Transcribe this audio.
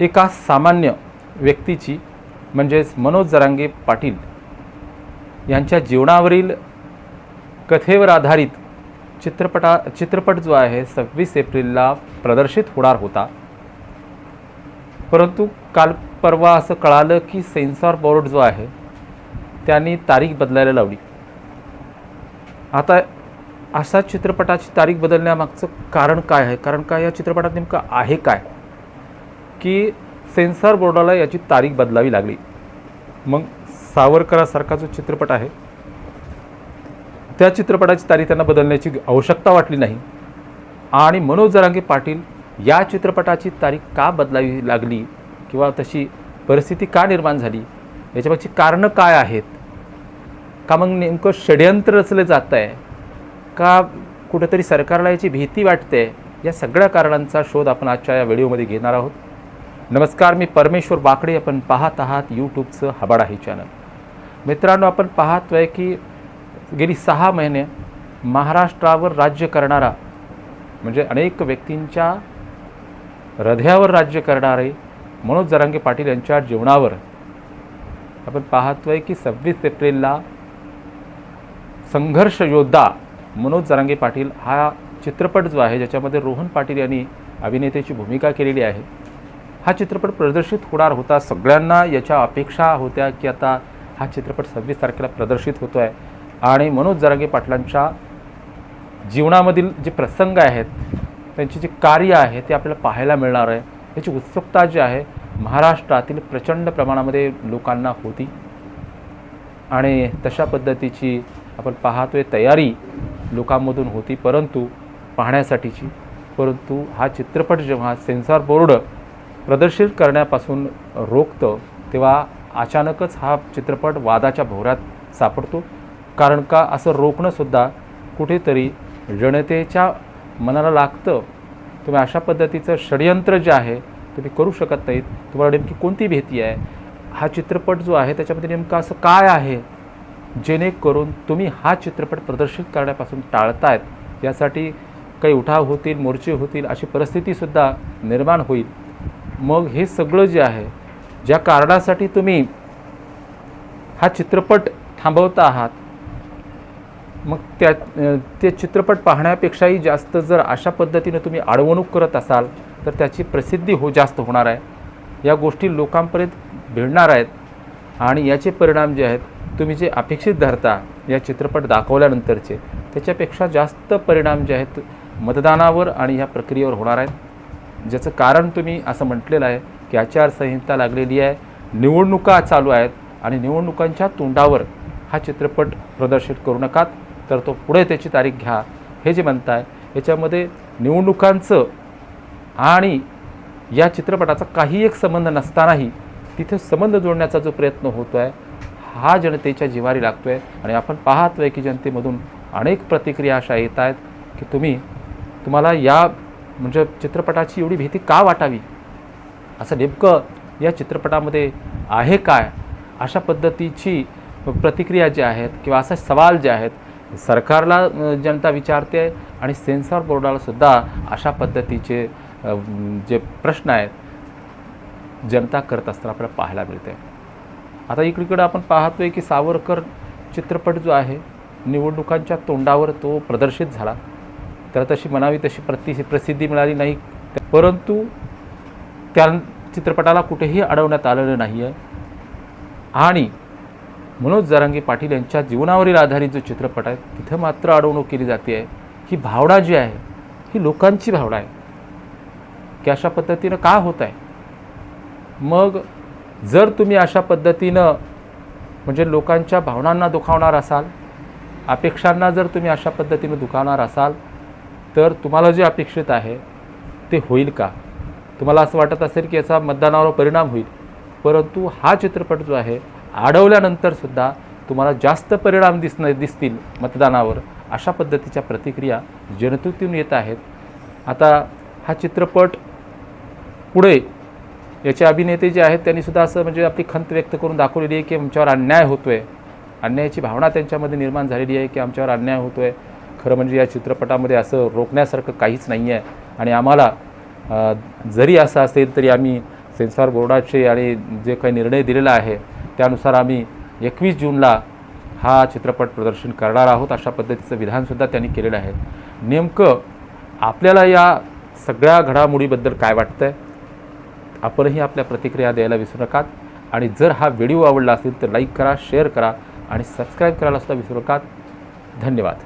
एका सामान्य व्यक्तीची म्हणजेच मनोज जरांगे पाटील यांच्या जीवनावरील कथेवर आधारित चित्रपटा चित्रपट जो आहे सव्वीस एप्रिलला प्रदर्शित होणार होता. परंतु काल परवा असं कळालं की सेन्सॉर बोर्ड जो आहे त्यांनी तारीख बदलायला लावली. आता अशा चित्रपटाची तारीख बदलण्यामागचं कारण काय आहे? कारण काय या चित्रपटात नेमकं आहे काय? की सेन्सॉर बोर्डाला याची तारीख बदलावी लागली. मग सावरकरासारखा जो चित्रपट आहे त्या चित्रपटाची तारीख त्यांना बदलण्याची आवश्यकता वाटली नाही. आणि मनोज जरांगे पाटील या चित्रपटाची तारीख का बदलावी लागली किंवा तशी परिस्थिती का निर्माण झाली याच्यामागची कारणं काय आहेत? का मग नेमकं षडयंत्र रचलं जात आहे का कुठंतरी सरकारला याची भीती वाटते या सगळ्या कारणांचा शोध आपण आजच्या या व्हिडिओमध्ये घेणार आहोत. नमस्कार मी परमेश्वर बाकडे आपण पाहत आहात यूट्यूबचं हबाडा हे चॅनल मित्रांनो आपण पाहतोय की गेली सहा महिने महाराष्ट्रावर राज्य करणारा म्हणजे अनेक व्यक्तींच्या हृदयावर राज्य करणारे मनोज जरांगे पाटील यांच्या जीवनावर आपण पाहतोय की सव्वीस एप्रिलला संघर्ष योद्धा मनोज जरांगे पाटील हा चित्रपट जो आहे ज्याच्यामध्ये रोहन पाटील यांनी अभिनेत्याची भूमिका केलेली आहे. हा चित्रपट प्रदर्शित होणार होता. सगळ्यांना याच्या अपेक्षा होत्या की आता हा चित्रपट सव्वीस तारखेला प्रदर्शित होतो आहे आणि मनोज जरांगे पाटलांच्या जीवनामधील जे प्रसंग आहेत त्यांचे जे कार्य आहे ते आपल्याला पाहायला मिळणार आहे. याची उत्सुकता जी आहे महाराष्ट्रातील प्रचंड प्रमाणामध्ये लोकांना होती. आणि तशा पद्धतीची आपण पाहतोय तयारी लोकांमधून होती परंतु पाहण्यासाठीची. परंतु हा चित्रपट जेव्हा सेन्सॉर बोर्ड प्रदर्शित करण्यापासून रोखतं तेव्हा अचानकच हा चित्रपट वादाच्या भोवऱ्यात सापडतो. कारण का असं रोखणंसुद्धा कुठेतरी जनतेच्या मनाला लागतं. तुम्ही अशा पद्धतीचं षडयंत्र जे आहे तुम्ही करू शकत नाहीत. तुम्हाला नेमकी कोणती भीती आहे? हा चित्रपट जो आहे त्याच्यामध्ये नेमकं असं काय आहे? जेणेकरून तुम्ही हा चित्रपट प्रदर्शित करण्यापासून टाळतायत. यासाठी काही उठाव होतील मोर्चे होतील अशी परिस्थितीसुद्धा निर्माण होईल. मग हे सगळं जे आहे ज्या कारणासाठी तुम्ही हा चित्रपट थांबवता आहात मग त्या ते चित्रपट पाहण्यापेक्षाही जास्त जर अशा पद्धतीनं तुम्ही अडवणूक करत असाल तर त्याची प्रसिद्धी हो जास्त होणार आहे. या गोष्टी लोकांपर्यंत भिडणार आहेत आणि याचे परिणाम जे आहेत तुम्ही जे अपेक्षित धरता या चित्रपट दाखवल्यानंतरचे त्याच्यापेक्षा जास्त परिणाम जे आहेत मतदानावर आणि ह्या प्रक्रियेवर होणार आहेत. ज्याचं कारण तुम्ही असं म्हटलेलं आहे की आचारसंहिता लागलेली आहे निवडणुका चालू आहेत आणि निवडणुकांच्या तोंडावर हा चित्रपट प्रदर्शित करू नकात तर तो पुढे त्याची तारीख घ्या. हे जे म्हणताय याच्यामध्ये निवडणुकांचं आणि या चित्रपटाचा काही एक संबंध नसतानाही तिथे संबंध जोडण्याचा जो प्रयत्न होतो आहे हा जनतेच्या जिवारी लागतो आहे आणि आपण पाहतोय की जनतेमधून अनेक प्रतिक्रिया अशा येत आहेत की तुम्ही तुम्हाला या म्हणजे चित्रपटाची एवढी भीती का वाटावी? असं नेमकं या चित्रपटामध्ये आहे काय? अशा पद्धतीची प्रतिक्रिया ज्या आहेत किंवा असा सवाल जे आहेत सरकारला जनता विचारते आणि सेन्सॉर बोर्डालासुद्धा अशा पद्धतीचे जे प्रश्न आहेत जनता करत असताना आपल्याला पाहायला मिळते. आता इकडीकडं आपण पाहतोय की सावरकर चित्रपट जो आहे निवडणुकांच्या तोंडावर तो प्रदर्शित झाला. तर तशी म्हणावी तशी प्रति प्रसिद्धी मिळाली नाही. परंतु त्या चित्रपटाला कुठेही अडवण्यात आलेलं नाही आहे आणि मनोज जरांगे पाटील यांच्या जीवनावरील आधारित जो चित्रपट आहे तिथं मात्र अडवणूक केली जाते. आहे ही भावना जी आहे ही लोकांची भावना आहे की अशा पद्धतीनं का होत आहे मग जर तुम्ही अशा पद्धतीनं म्हणजे लोकांच्या भावनांना दुखावणार असाल अपेक्षांना जर तुम्ही अशा पद्धतीनं दुखावणार असाल तर तुम्हाला जे अपेक्षित आहे ते होईल का? तुम्हाला असं वाटत असेल की याचा मतदानावर परिणाम होईल परंतु हा चित्रपट जो आहे अडवल्यानंतरसुद्धा तुम्हाला जास्त परिणाम दिसणं दिसतील मतदानावर अशा पद्धतीच्या प्रतिक्रिया जनतेतून येत आहेत. आता हा चित्रपट पुढे याचे अभिनेते जे आहेत त्यांनीसुद्धा असं म्हणजे आपली खंत व्यक्त करून दाखवलेली आहे की आमच्यावर अन्याय होतो आहे अन्यायाची भावना त्यांच्यामध्ये निर्माण झालेली आहे की आमच्यावर अन्याय होतो आहे खरं म्हणजे या चित्रपटामध्ये असं रोखण्यासारखं काहीच नाही आहे आणि आम्हाला जरी असं असेल तरी आम्ही सेन्सॉर बोर्डाचे आणि जे काही निर्णय दिलेला आहे त्यानुसार आम्ही एकवीस जूनला हा चित्रपट प्रदर्शन करणार आहोत अशा पद्धतीचं विधानसुद्धा त्यांनी केलेलं आहे. नेमकं आपल्याला या सगळ्या घडामोडीबद्दल काय वाटतं आहे आपणही आपल्या प्रतिक्रिया द्यायला विसरू नकात. आणि जर हा व्हिडिओ आवडला असेल तर लाईक करा शेअर करा आणि सबस्क्राईब करायला सुद्धा विसरू नकात. धन्यवाद.